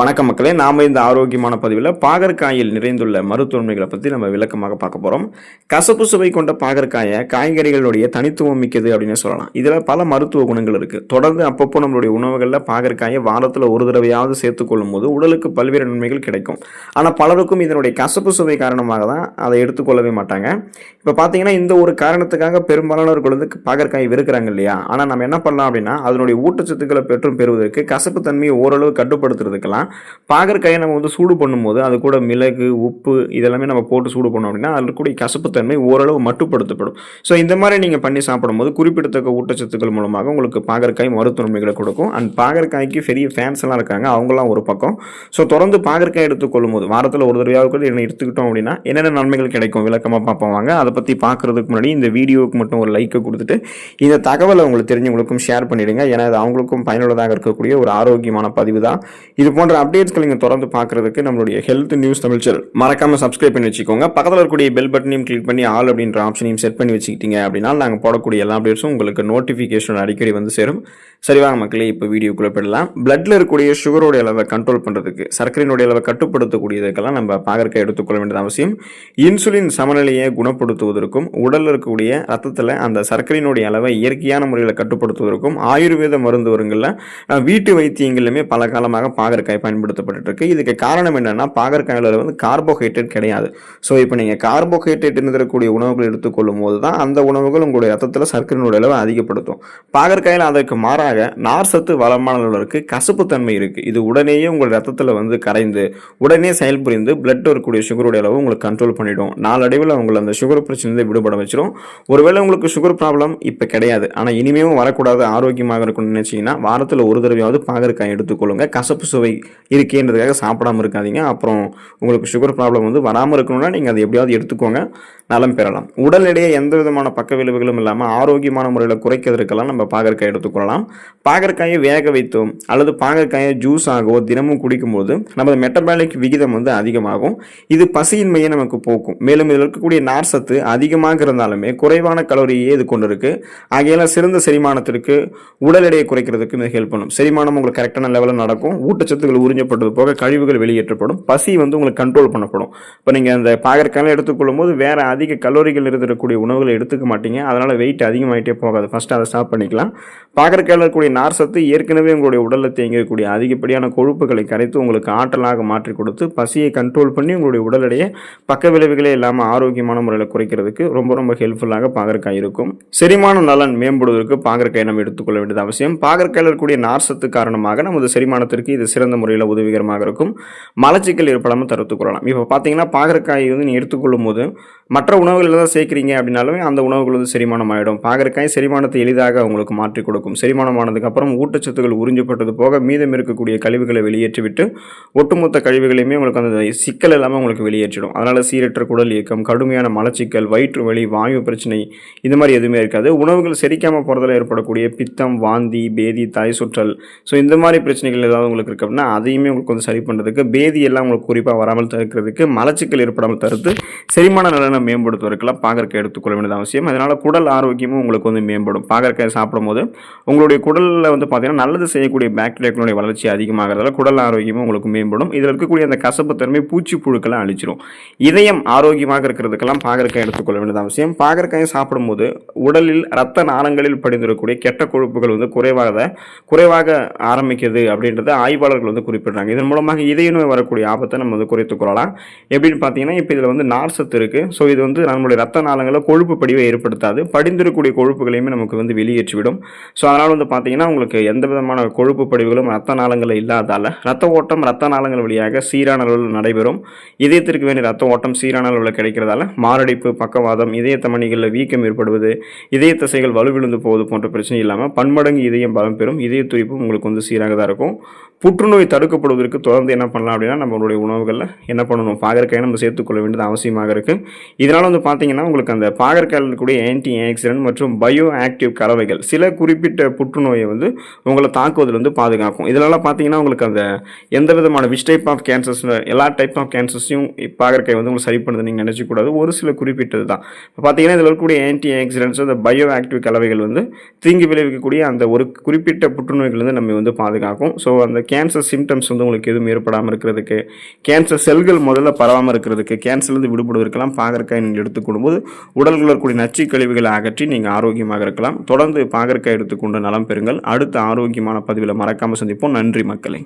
வணக்கம் மக்களே நாம் இந்த ஆரோக்கியமான பதிவில் பாகற்காயில் நிறைந்துள்ள மருத்துவமைகளை பற்றி நம்ம விளக்கமாக பார்க்க போகிறோம் கசப்பு சுவை கொண்ட பாகற்காயை காய்கறிகளுடைய தனித்துவம் மிக்கது அப்படின்னு சொல்லலாம். இதில் பல மருத்துவ குணங்கள் இருக்குது தொடர்ந்து அப்பப்போ நம்மளுடைய உணவுகளில் பாகற்காயை வாரத்தில் ஒரு தடவையாவது சேர்த்துக்கொள்ளும் போது உடலுக்கு பல்வேறு நன்மைகள் கிடைக்கும். ஆனால் பலருக்கும் இதனுடைய கசப்பு சுவை காரணமாக தான் அதை எடுத்துக்கொள்ளவே மாட்டாங்க. இப்போ பார்த்தீங்கன்னா இந்த ஒரு காரணத்துக்காக பெரும்பாலானவர்கள் வந்து பாகற்காய் வெறுக்கிறாங்க இல்லையா ஆனால் நம்ம என்ன பண்ணலாம் அப்படின்னா அதனுடைய ஊட்டச்சத்துக்களை பெற்றும் பெறுவதற்கு கசப்பு தன்மையை ஓரளவு கட்டுப்படுத்துறதுக்கெல்லாம் பாகற்காயை நம்ம வந்து சூடு பண்ணும்போது அது கூட மிளகு உப்பு இதெல்லாமே நம்ம போட்டு சூடு பண்ணோம் அப்படின்னா அதில் கூடிய கசப்புத்தன்மை ஓரளவு மட்டுப்படுத்தப்படும். ஸோ இந்த மாதிரி நீங்கள் பண்ணி சாப்பிடும்போது குறிப்பிடத்தக்க ஊட்டச்சத்துக்கள் மூலமாக உங்களுக்கு பாகற்காய் மருத்துவமைகளை கொடுக்கும். அண்ட் பாகற்காய்க்கு பெரிய ஃபேன்ஸ் எல்லாம் இருக்காங்க. அவங்களாம் ஒரு பக்கம். ஸோ தொடர்ந்து பாகற்காய் எடுத்துக்கொள்ளும் போது வாரத்தில் ஒரு தடவையாவது கூட என்ன எடுத்துக்கிட்டோம் அப்படின்னா என்னென்ன நன்மைகள் கிடைக்கும்? விளக்கமாக பார்ப்போம் வாங்க. அதை பற்றி பார்க்குறதுக்கு முன்னாடி இந்த வீடியோவுக்கு மட்டும் ஒரு லைக்கை கொடுத்துட்டு இந்த தகவலை உங்களுக்கு தெரிஞ்சவங்களுக்கும் ஷேர் பண்ணிவிடுங்க ஏன்னா அது அவங்களுக்கும் பயனுள்ளதாக இருக்கக்கூடிய ஒரு ஆரோக்கியமான பதிவு தான். இது போன்ற அப்டேட்ஸ்கள் நீங்கள் தொடர்ந்து பார்க்குறதுக்கு நம்மளுடைய ஹெல்த் நியூஸ் தமிழ் சேனல் மறக்காமல் சப்ஸ்கிரைப் பண்ணி வச்சுக்கோங்க. பக்கத்தில் இருக்கக்கூடிய பெல் பட்டனையும் கிளிக் பண்ணி ஆல் அப்படின்ற ஆப்ஷனையும் செட் பண்ணி வச்சுக்கிட்டீங்க அப்படின்னா நாங்கள் போடக்கூடிய எல்லா அப்டேட்ஸும் உங்களுக்கு நோட்டிஃபிகேஷன் அடிக்கடி வந்து சேரும். சரி மக்களே இப்போ வீடியோக்குள்ளே போயிடலாம். பிளட்டில் இருக்கக்கூடிய சுகரோட அளவை கண்ட்ரோல் பண்ணுறதுக்கு சர்க்கரையினுடைய அளவை கட்டுப்படுத்தக்கூடியதுக்கெல்லாம் நம்ம பாகற்காய் எடுத்துக்கொள்ள வேண்டியது அவசியம். இன்சுலின் சமநிலையை கட்டுப்படுத்துவதற்கும் உடலில் இருக்கக்கூடிய ரத்தத்தில் அந்த சர்க்கரையினுடைய அளவை இயற்கையான முறையில் கட்டுப்படுத்துவதற்கும் ஆயுர்வேத மருந்து வருங்களில் வீட்டு வைத்தியங்களிலுமே பல காலமாக பாகற்காய் பயன்படுத்தப்பட்டு இருக்கு. இதுக்கு காரணம் என்னென்னா பாகற்காயில் வந்து கார்போஹைட்ரேட் கிடையாது. ஸோ இப்போ நீங்கள் கார்போஹைட்ரேட் இருந்திருக்கக்கூடிய உணவுகள் எடுத்துக்கொள்ளும் போது தான் அந்த உணவுகள் உங்களுடைய ரத்தத்தில் சர்க்கரையினுடைய அளவை அதிகப்படுத்தும். பாகற்காயில் அதற்கு மாறாக நார் சத்து வளமான அளவில் கசப்புத்தன்மை இருக்குது இது உடனேயே உங்கள் ரத்தத்தில் வந்து கரைந்து உடனே செயல்புரிந்து பிளட் இருக்கக்கூடிய சுகருடைய அளவு உங்களுக்கு கண்ட்ரோல் பண்ணிடும். நாளடைவில் உங்களை அந்த சுகர் பிரச்சனை விடுபட வச்சிரும். ஒருவேளை உங்களுக்கு சுகர் ப்ராப்ளம் இப்போ கிடையாது. ஆனால் இனிமேவும் வரக்கூடாது ஆரோக்கியமாக இருக்கணும்னு நினச்சிங்கன்னா வாரத்தில் ஒரு தடவையாவது பாகற்காய் எடுத்துக்கொள்ளுங்க. கசப்பு சுவை இருக்கேன்றதுக்காக சாப்பிடாம இருக்காதிங்க. அப்புறம் உங்களுக்கு சுகர் ப்ராப்ளம் வந்து வராமல் இருக்கணும்னா நீங்கள் அதை எப்படியாவது எடுத்துக்கோங்க. நலம் பெறலாம். உடல் எடையை எந்த விதமான பக்க விளைவுகளும் இல்லாமல் ஆரோக்கியமான முறையில் குறைக்கிறதுக்கெல்லாம் நம்ம பாகற்காய் எடுத்துக்கொள்ளலாம். பாகற்காயை வேக வைத்தோம் அல்லது பாகற்காயை ஜூஸ் ஆகவோ தினமும் குடிக்கும்போது நமது மெட்டபாலிக் விகிதம் வந்து அதிகமாகும். இது பசியின்மையை நமக்கு போக்கும். மேலும் இதில் இருக்கக்கூடிய நார் சத்து அதிகமாக இருந்தாலுமே குறைவான கலோரியே இது கொண்டு இருக்குது ஆகையால சிறந்த செரிமானத்திற்கு உடல் எடையை குறைக்கிறதுக்கு இது ஹெல்ப் பண்ணும். செரிமானம் உங்களுக்கு கரெக்டான லெவலில் நடக்கும். ஊட்டச்சத்துக்கள் உறிஞ்சப்பட்டது போக கழிவுகள் வெளியேற்றப்படும். பசி வந்து உங்களுக்கு கண்ட்ரோல் பண்ணப்படும். இப்போ நீங்கள் அந்த பாகற்காலம் எடுத்துக்கொள்ளும் போது வேறு அதிக கலோரிகள் இருந்திருக்கக்கூடிய உணவுகளை எடுத்துக்க மாட்டீங்க. அதனால் வெயிட் அதிகமாகிட்டே போகாது. ஃபஸ்ட்டு அதை ஸ்டாப் பண்ணிக்கலாம். பாகற்காயில் இருக்கக்கூடிய நார் சத்து ஏற்கனவே உங்களுடைய உடலில் தேங்கக்கூடிய அதிகப்படியான கொழுப்புகளை கரைத்து உங்களுக்கு ஆற்றலாக மாற்றி கொடுத்து பசியை கண்ட்ரோல் பண்ணி உங்களுடைய உடல் எடையை பக்க விளைவுகளே இல்லாமல் ஆரோக்கியமான முறையில் குறைக்கிறதுக்கு ரொம்ப ரொம்ப ஹெல்ப்ஃபுல்லாக பாகற்காய் இருக்கும். செரிமான நலன் மேம்படுவதற்கு பாகற்காய் நம்ம எடுத்துக்கொள்ள வேண்டியது அவசியம். பாகற்காயில் இருக்கக்கூடிய நார் சத்து காரணமாக நமது செரிமானத்திற்கு இது சிறந்த முறையில் உதவிகரமாக இருக்கும். மலச்சிக்கல் ஏற்படாமல் தடுத்துக் கொள்ளலாம். இப்போ பார்த்தீங்கன்னா பாகற்காய் வந்து நீ எடுத்துக்கொள்ளும் போது மற்ற உணவுகள் தான் சேர்க்குறீங்க அப்படின்னாலுமே அந்த உணவுகள் வந்து செரிமானம் ஆகிடும் பாகற்காய் செரிமானத்தை எளிதாக உங்களுக்கு மாற்றி கொடுக்கும். செரிமானமானதுக்கு அப்புறம் ஊட்டச்சத்துக்கள் உறிஞ்சப்பட்டது போக மீதம் இருக்கக்கூடிய கழிவுகளை வெளியேற்றிவிட்டு ஒட்டுமொத்த கழிவுகளையுமே உங்களுக்கு அந்த சிக்கல் இல்லாமல் உங்களுக்கு வெளியேற்றிடும். அதனால் சீரற்ற குடல் இயக்கம் கடுமையான மலச்சிக்கல் வயிற்று வலி வாயு பிரச்சனை இந்த மாதிரி எதுவுமே இருக்காது. உணவுகள் செரிக்காமல் போகிறதுல ஏற்படக்கூடிய பித்தம் வாந்தி பேதி தாய் சுற்றல். ஸோ இந்த மாதிரி பிரச்சனைகள் ஏதாவது உங்களுக்கு இருக்கு அப்படின்னா அதையுமே உங்களுக்கு வந்து சரி பண்ணுறதுக்கு பேதி எல்லாம் உங்களுக்கு குறிப்பாக வராமல் தடுக்கிறதுக்கு மலச்சிக்கல் ஏற்படாமல் தடுத்து செரிமான நலனை மேம்படுத்துவதற்கெல்லாம் பாகற்காய் எடுத்துக்கொள்ள வேண்டியது அவசியம். அதனால் குடல் ஆரோக்கியமும் உங்களுக்கு வந்து மேம்படும். பாகற்காய் சாப்பிடும்போது உங்களுடைய குடலில் வந்து பார்த்தீங்கன்னா நல்லது செய்யக்கூடிய பாக்டீரியாக்களுடைய வளர்ச்சி அதிகமாகிறதால குடல் ஆரோக்கியமும் உங்களுக்கு மேம்படும். இதில் இருக்கக்கூடிய அந்த கசப்பு தன்மை பூச்சி புழுக்களை அழிச்சிரும். இதயம் ஆரோக்கியமாக இருக்கிறதுக்கெல்லாம் பாகற்காய் எடுத்துக்கொள்ள வேண்டியது அவசியம். பாகற்காயை சாப்பிடும்போது உடலில் ரத்த நாளங்களில் படிந்திருக்கக்கூடிய கெட்ட கொழுப்புகள் வந்து குறைவாக குறைவாக ஆரம்பிக்கிறது அப்படின்றத ஆய்வாளர்கள் வந்து குறிப்பிடுறாங்க. இதன் மூலமாக இதய நோய் வரக்கூடிய ஆபத்தை நம்ம வந்து குறைத்துக் கொள்ளலாம். எப்படின்னு பார்த்தீங்கன்னா இப்போ இதில் வந்து நார்சத்து இருக்குது ஸோ இது வந்து நம்மளுடைய ரத்த நாளங்களில் கொழுப்பு படிவை ஏற்படுத்தாது. படிந்திருக்கக்கூடிய கொழுப்புகளையுமே நமக்கு வந்து வெளியேற்றிவிடும். ஸோ அதனால் வந்து பார்த்தீங்கன்னா உங்களுக்கு எந்த விதமான கொழுப்பு படிவுகளும் ரத்த நாளங்களில் இல்லாதால் ரத்த ஓட்டம் ரத்த நாளங்கள் வழியாக சீரான அளவில் நடைபெறும். இதயத்திற்கு வேண்டிய ரத்த ஓட்டம் சீரான அளவில் கிடைக்கிறதால மாரடைப்பு பக்கவாதம் இதய தமணிகளில் வீக்கம் ஏற்படுவது இதய தசைகள் வலுவிழுந்து போவது போன்ற பிரச்சனை இல்லாமல் பன்மடங்கு இதயம் பலம் பெறும். இதய துடிப்பும் உங்களுக்கு வந்து சீராக தான் இருக்கும். புற்றுநோய் தடுக்கப்படுவதற்கு தொடர்ந்து என்ன பண்ணலாம் அப்படின்னா நம்மளுடைய உணவுகளில் என்ன பண்ணணும்? பாகற்காயை நம்ம சேர்த்துக்கொள்ள வேண்டியது அவசியமாக இருக்குது இதனால் வந்து பார்த்தீங்கன்னா உங்களுக்கு அந்த பாகற்காயில் இருக்கக்கூடிய ஆன்டி ஆக்சிடென்ட் மற்றும் பயோ ஆக்டிவ் கலவைகள் சில குறிப்பிட்ட புற்றுநோயை வந்து உங்களை தாக்குவதில் வந்து பாதுகாக்கும். இதனால் பார்த்தீங்கன்னா உங்களுக்கு அந்த எந்த விதமான விஷ் டைப் ஆஃப் கேன்சர்ஸ் எல்லா டைப் ஆஃப் கேன்சர்ஸையும் பாகற்காய் வந்து உங்களுக்கு சரி பண்ணுறது நீங்கள் நினச்சக்கூடாது ஒரு சில குறிப்பிட்டது தான். இப்போ பார்த்தீங்கன்னா இதில் இருக்கக்கூடிய ஆன்டி ஆக்சிடென்ட்ஸ் அந்த பயோ ஆக்டிவ் கலவைகள் வந்து தீங்கு விளைவிக்கக்கூடிய அந்த ஒரு குறிப்பிட்ட புற்றுநோய்கள் வந்து நம்ம வந்து பாதுகாக்கும். ஸோ அந்த கேன்சர் சிம்டம்ஸ் வந்து உங்களுக்கு எதுவும் ஏற்படாமல் இருக்கிறதுக்கு கேன்சர் செல்கள் முதல்ல பரவாமல் இருக்கிறதுக்கு கேன்சர்லேருந்து விடுபடுவதற்கெல்லாம் பாகற்காய் நீங்கள் எடுத்துக்கொள்ளும்போது உடல்களில் இருக்கக்கூடிய நச்சு கழிவுகளை அகற்றி நீங்கள் ஆரோக்கியமாக இருக்கலாம். தொடர்ந்து பாகற்காய் எடுத்துக்கொண்டு நலம் பெறுங்கள். அடுத்த ஆரோக்கியமான பதிவில் மறக்காமல் சந்திப்போம். நன்றி மக்களை.